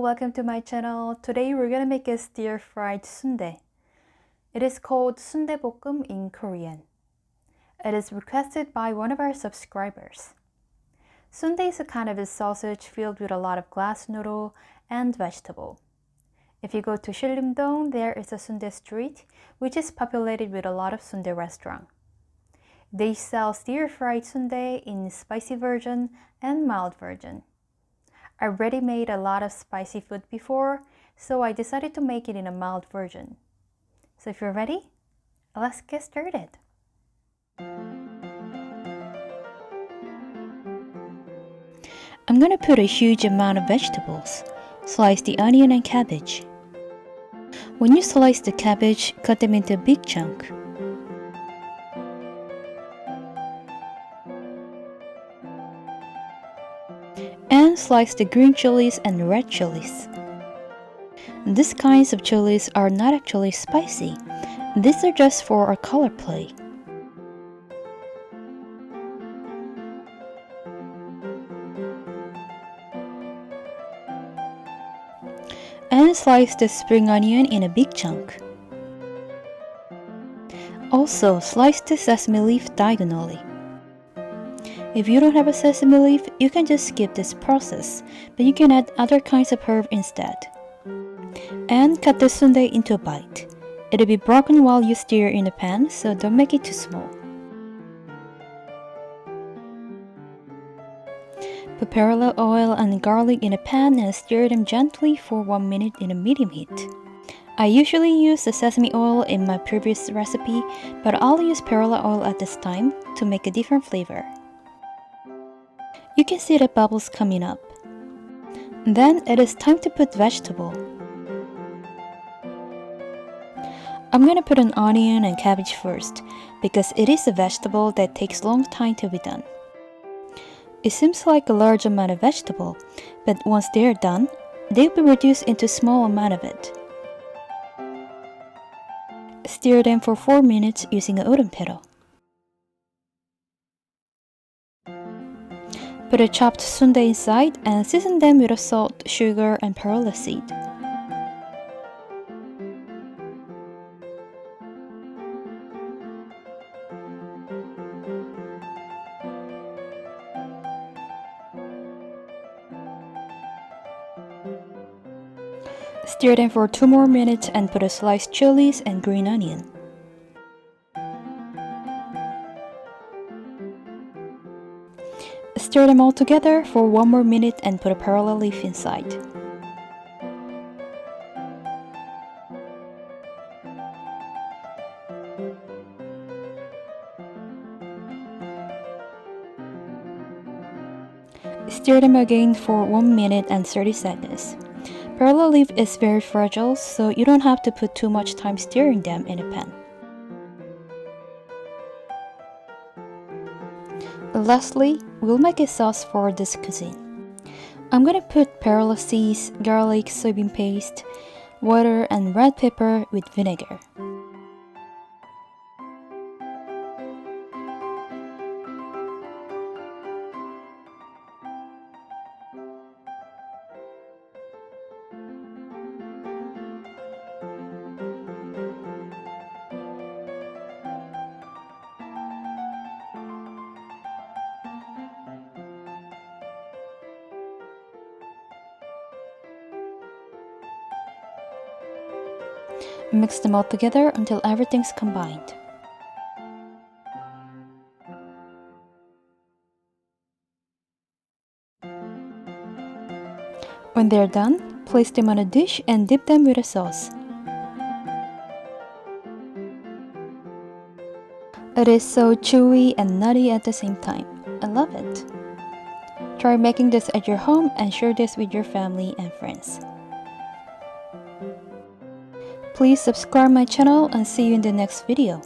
welcome to my channel. Today we're gonna make a stir fried sundae. It is called sundae bokum in Korean. It is requested by one of our subscribers. Sundae is a kind of a sausage filled with a lot of glass noodle and vegetable. If you go to Shillimdong, there is a sundae street, which is populated with a lot of sundae restaurant. They sell stir-fried sundae in spicy version and mild version. I already made a lot of spicy food before, so I decided to make it in a mild version. So if you're ready, let's get started. I'm gonna put a huge amount of vegetables. Slice the onion and cabbage. When you slice the cabbage, cut them into a big chunk. And slice the green chilies and red chilies. These kinds of chilies are not actually spicy. These are just for a color play. and slice the spring onion in a big chunk. Also, slice the sesame leaf diagonally. If you don't have a sesame leaf, you can just skip this process, but you can add other kinds of herb instead. And cut the sundae into a bite. It'll be broken while you stir in the pan, so don't make it too small. Put perilla oil and garlic in a pan and stir them gently for 1 minute in a medium heat. I usually use the sesame oil in my previous recipe, but I'll use perilla oil at this time to make a different flavor. You can see the bubbles coming up. Then it is time to put vegetable. I'm gonna put an onion and cabbage first because it is a vegetable that takes long time to be done. It seems like a large amount of vegetable, but once they are done, they'll be reduced into small amount of it. Stir them for 4 minutes using a wooden pedal. Put a chopped sundae inside and season them with a salt, sugar, and perilla seed. Stir them for 2 more minutes and put a sliced chilies and green onion. Stir them all together for 1 more minute and put a parallel leaf inside. Stir them again for 1 minute and 30 seconds. Parallel leaf is very fragile, so you don't have to put too much time stirring them in a pan. Lastly, we'll make a sauce for this cuisine. I'm gonna put perilla seeds, garlic, soybean paste, water, and red pepper with vinegar. Mix them all together until everything's combined. When they're done, place them on a dish and dip them with a sauce. It is so chewy and nutty at the same time. I love it. Try making this at your home and share this with your family and friends. Please subscribe my channel and see you in the next video.